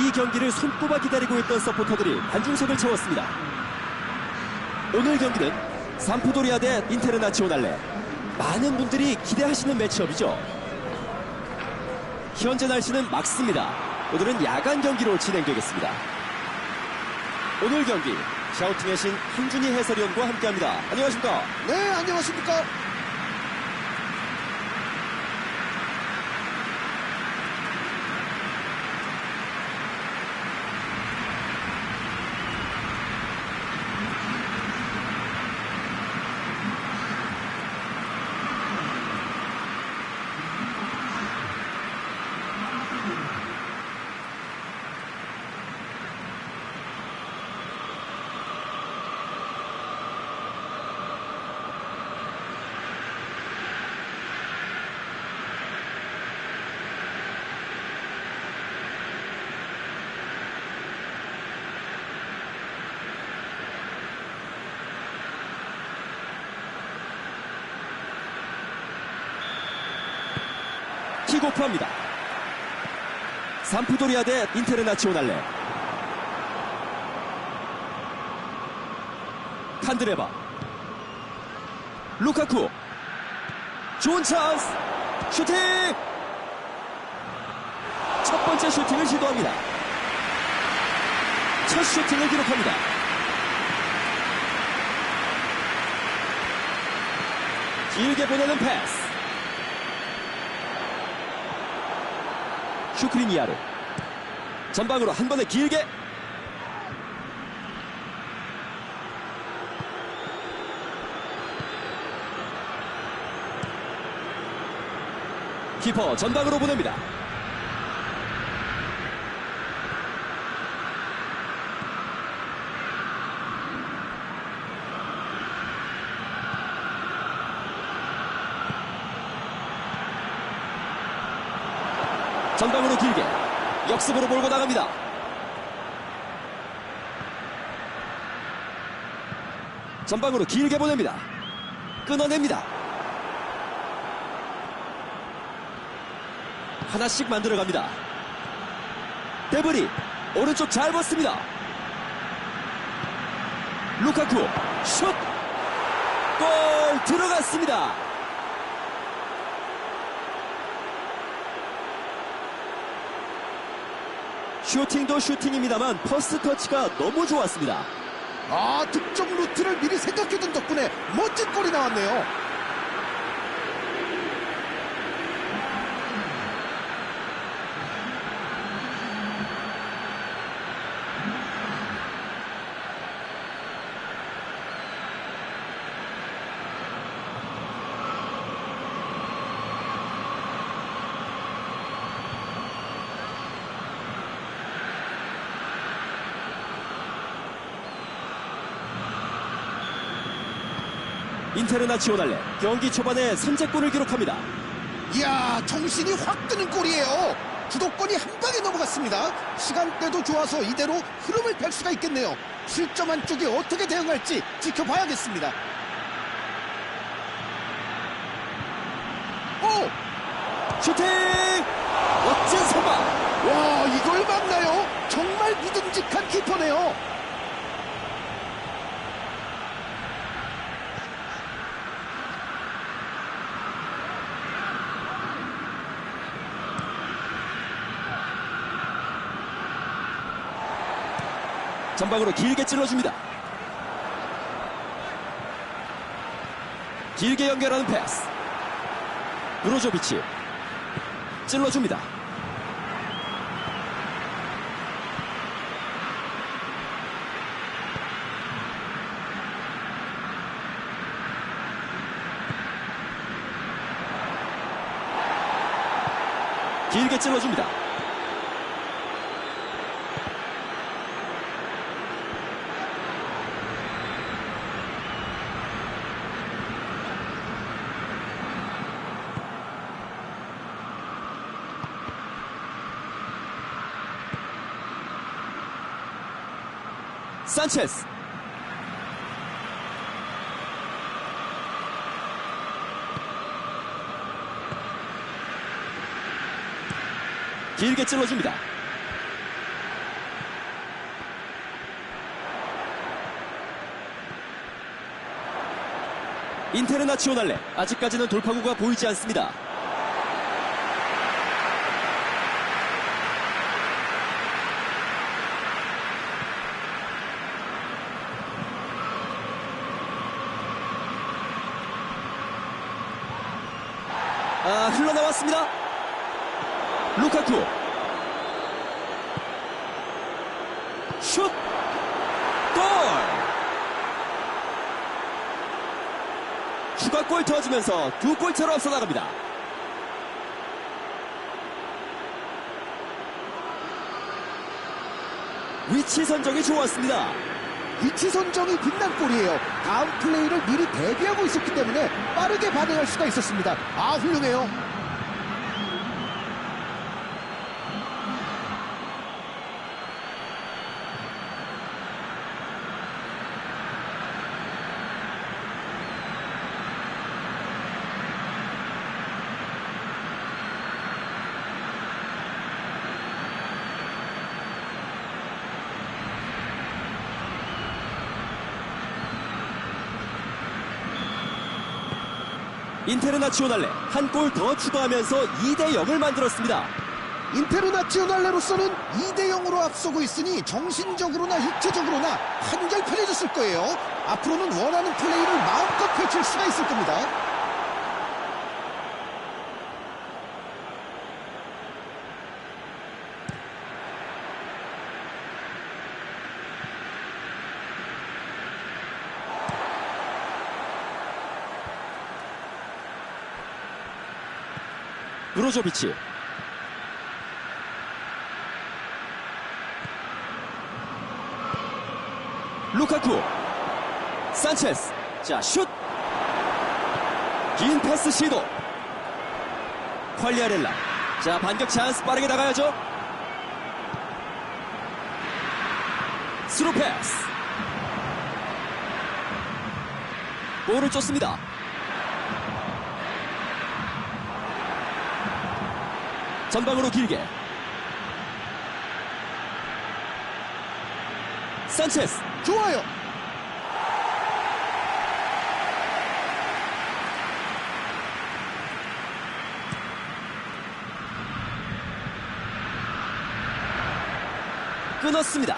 이 경기를 손꼽아 기다리고 있던 서포터들이 관중석을 채웠습니다. 오늘 경기는 삼푸도리아 대 인테르나치오날레 많은 분들이 기대하시는 매치업이죠. 현재 날씨는 맑습니다. 오늘은 야간 경기로 진행되겠습니다. 오늘 경기 샤우팅의 신 한준희 해설위원과 함께합니다. 안녕하십니까? 네, 안녕하십니까? 킥오프합니다. 삼푸도리아 대 인테르나치오날레 칸드레바 루카쿠 좋은 찬스 슈팅 첫 번째 슈팅을 시도합니다. 첫 슈팅을 기록합니다. 길게 보내는 패스 슈크리니아르 전방으로 한 번에 길게 키퍼 전방으로 보냅니다 전방으로 길게 역습으로 몰고 나갑니다. 전방으로 길게 보냅니다. 끊어냅니다. 하나씩 만들어갑니다. 데브리 오른쪽 잘 벗습니다. 루카쿠 슛! 골 들어갔습니다. 슈팅도 슈팅입니다만 퍼스트 터치가 너무 좋았습니다. 아, 득점 루트를 미리 생각해둔 덕분에 멋진 골이 나왔네요. 인테르나치오날레 경기 초반에 선제골을 기록합니다. 이야, 정신이 확 드는 골이에요. 주도권이 한 방에 넘어갔습니다. 시간대도 좋아서 이대로 흐름을 탈 수가 있겠네요. 실점한 쪽이 어떻게 대응할지 지켜봐야겠습니다. 오! 슈팅! 멋진 선방! 와, 이걸 막나요? 정말 믿음직한 키퍼네요. 전방으로 길게 찔러줍니다. 길게 연결하는 패스. 브로조비치. 찔러줍니다. 길게 찔러줍니다. 산체스 길게 찔러줍니다. 인테르나치오날레 아직까지는 돌파구가 보이지 않습니다. 아, 흘러나왔습니다. 루카쿠. 슛! 골! 추가 골 터지면서 두 골차로 앞서 나갑니다. 위치 선정이 좋았습니다. 위치 선정이 빛난 골이에요. 다음 플레이를 미리 대비하고 있었기 때문에 빠르게 반응할 수가 있었습니다. 아, 훌륭해요. 인테르나치오날레 한 골 더 추가하면서 2대 0을 만들었습니다. 인테르나치오날레로서는 2대 0으로 앞서고 있으니 정신적으로나 육체적으로나 한결 편해졌을 거예요. 앞으로는 원하는 플레이를 마음껏 펼칠 수가 있을 겁니다. 브로조비치 루카쿠. 산체스. 자 슛 긴 패스 시도. 퀄리아렐라. 자 반격 찬스 빠르게 나가야죠. 스루 패스. 볼을 쫓습니다 전방으로 길게 산체스 좋아요. 끊었습니다.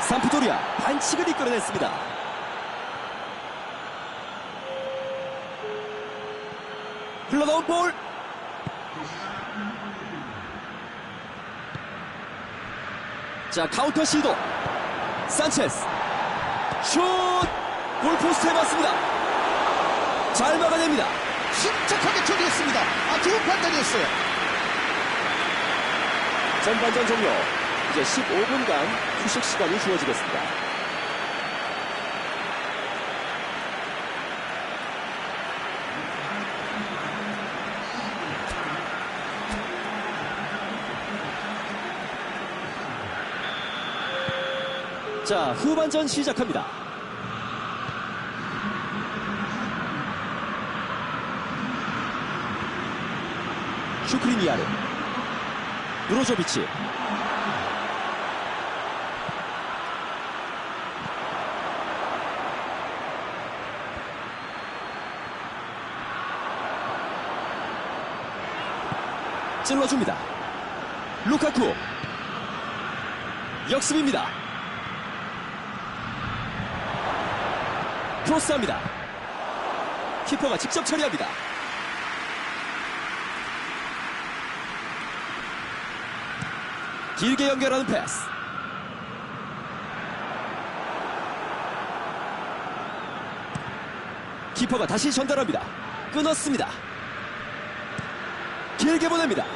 삼프도리아 반칙을 이끌어냈습니다. 흘러나온 볼. 자 카운터 시도. 산체스 슛 골포스트에 맞습니다. 잘 막아냅니다. 침착하게 처리했습니다. 아, 좋은 판단이었어요. 전반전 종료. 이제 15분간 휴식 시간이 주어지겠습니다. 자, 후반전 시작합니다. 슈크리니아르 브로조비치 찔러줍니다. 루카쿠 역습입니다. 크로스합니다. 키퍼가 직접 처리합니다. 길게 연결하는 패스. 키퍼가 다시 전달합니다. 끊었습니다. 길게 보냅니다.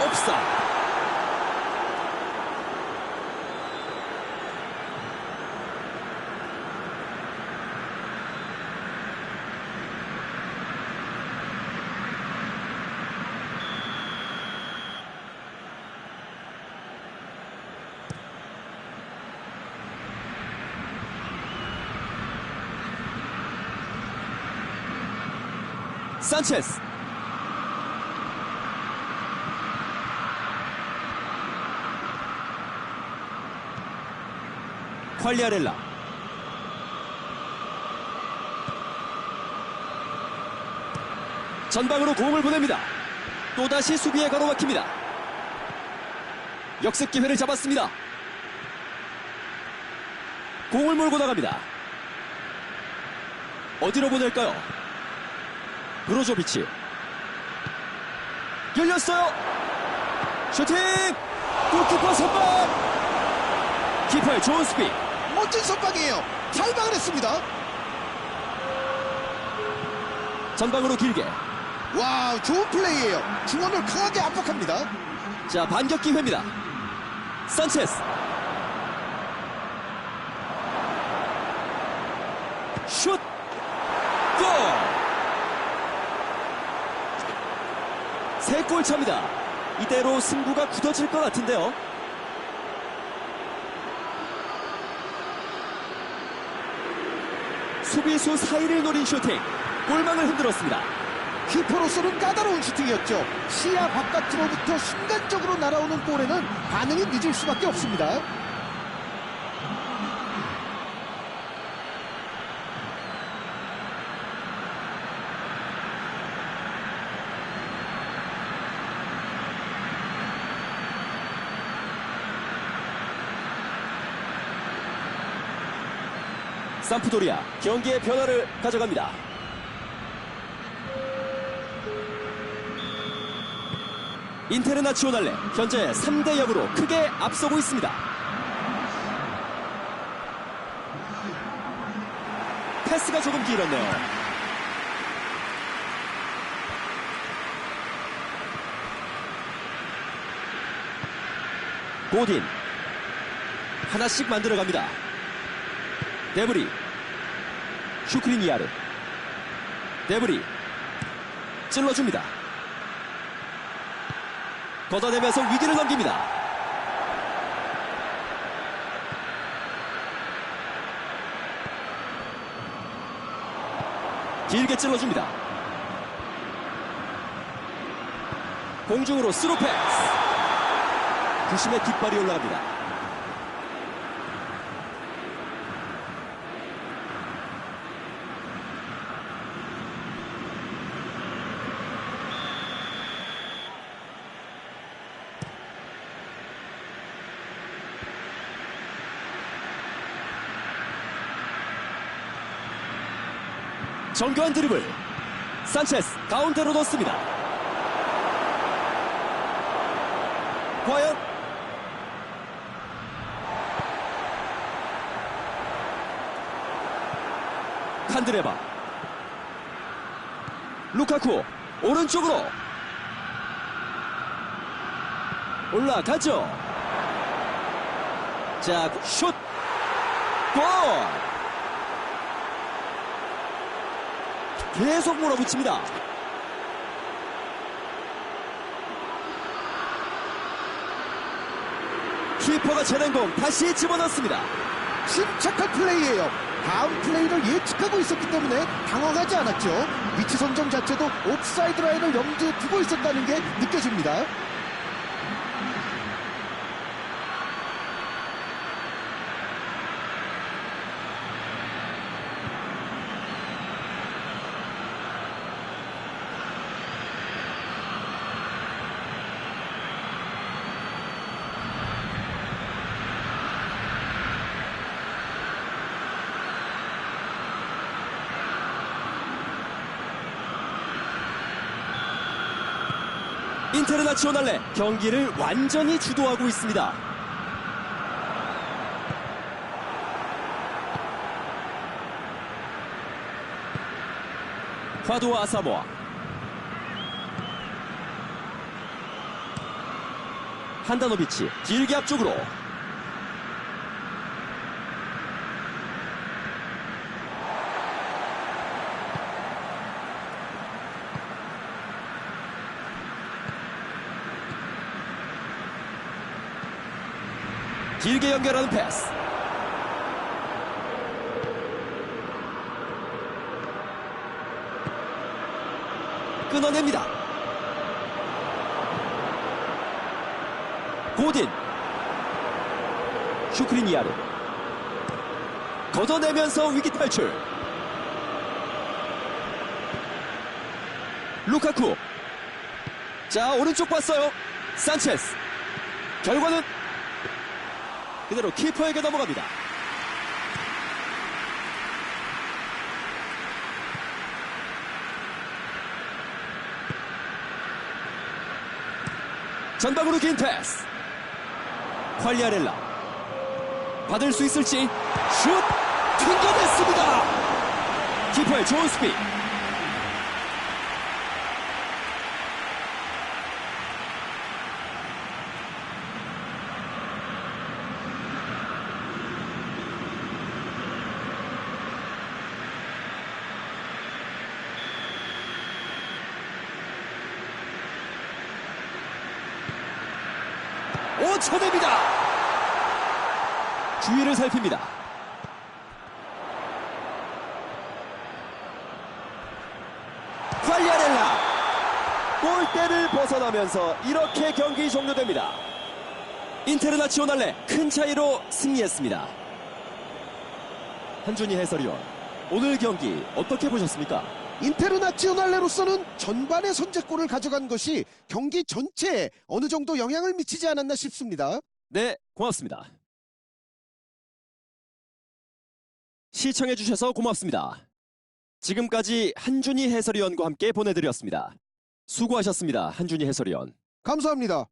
옵사. 산체스 퀄리아렐라 전방으로 공을 보냅니다. 또다시 수비에 가로막힙니다. 역습 기회를 잡았습니다. 공을 몰고 나갑니다. 어디로 보낼까요? 브로조비치 열렸어요. 슈팅! 골키퍼 선방! 키퍼의 좋은 수비. 멋진 선방이에요. 잘 막아냈습니다. 전방으로 길게. 와, 좋은 플레이예요. 중원을 강하게 압박합니다. 자, 반격 기회입니다. 산체스. 슛! 골! 세 골 차입니다. 이대로 승부가 굳어질 것 같은데요. 수비수 사이를 노린 슈팅. 골망을 흔들었습니다. 키퍼로서는 까다로운 슈팅이었죠. 시야 바깥으로부터 순간적으로 날아오는 볼에는 반응이 늦을 수밖에 없습니다. 삼프도리아 경기의 변화를 가져갑니다. 인테르나치오날레 현재 3대 0으로 크게 앞서고 있습니다. 패스가 조금 길었네요. 고딘 하나씩 만들어갑니다. 데브리. 슈크리니아르. 데브리. 찔러줍니다. 걷어내면서 위기를 넘깁니다. 길게 찔러줍니다. 공중으로 스루 패스. 구심의 뒷발이 올라갑니다 정교한 드리블. 산체스 가운데로 넣습니다. 과연? 칸드레바. 루카쿠 오른쪽으로. 올라가죠. 자 슛! 골! 계속 몰아붙입니다. 키퍼가 쳐낸 공 다시 집어넣습니다. 침착한 플레이예요. 다음 플레이를 예측하고 있었기 때문에 당황하지 않았죠. 위치 선정 자체도 옵사이드 라인을 염두에 두고 있었다는 게 느껴집니다. 인테르나치오날레 경기를 완전히 주도하고 있습니다. 화도와 아사모아 한다노비치 길게 앞쪽으로 길게 연결하는 패스 끊어냅니다 고딘 슈크리니아르 걷어내면서 위기 탈출. 루카쿠. 자, 오른쪽 봤어요. 산체스. 결과는 그대로 키퍼에게 넘어갑니다. 전방으로 긴 패스. 퀄리아렐라. 받을 수 있을지 슛 튕겨냈습니다. 키퍼의 좋은 스피. 오 쳐냅니다. 주위를 살핍니다. 퀄리아렐라 골대를 벗어나면서 이렇게 경기 종료됩니다. 인테르나치오날레 큰 차이로 승리했습니다. 한준희 해설위원 오늘 경기 어떻게 보셨습니까? 인테르나치오날레로서는 전반의 선제골을 가져간 것이 경기 전체에 어느 정도 영향을 미치지 않았나 싶습니다. 네, 고맙습니다. 시청해주셔서 고맙습니다. 지금까지 한준희 해설위원과 함께 보내드렸습니다. 수고하셨습니다. 한준희 해설위원. 감사합니다.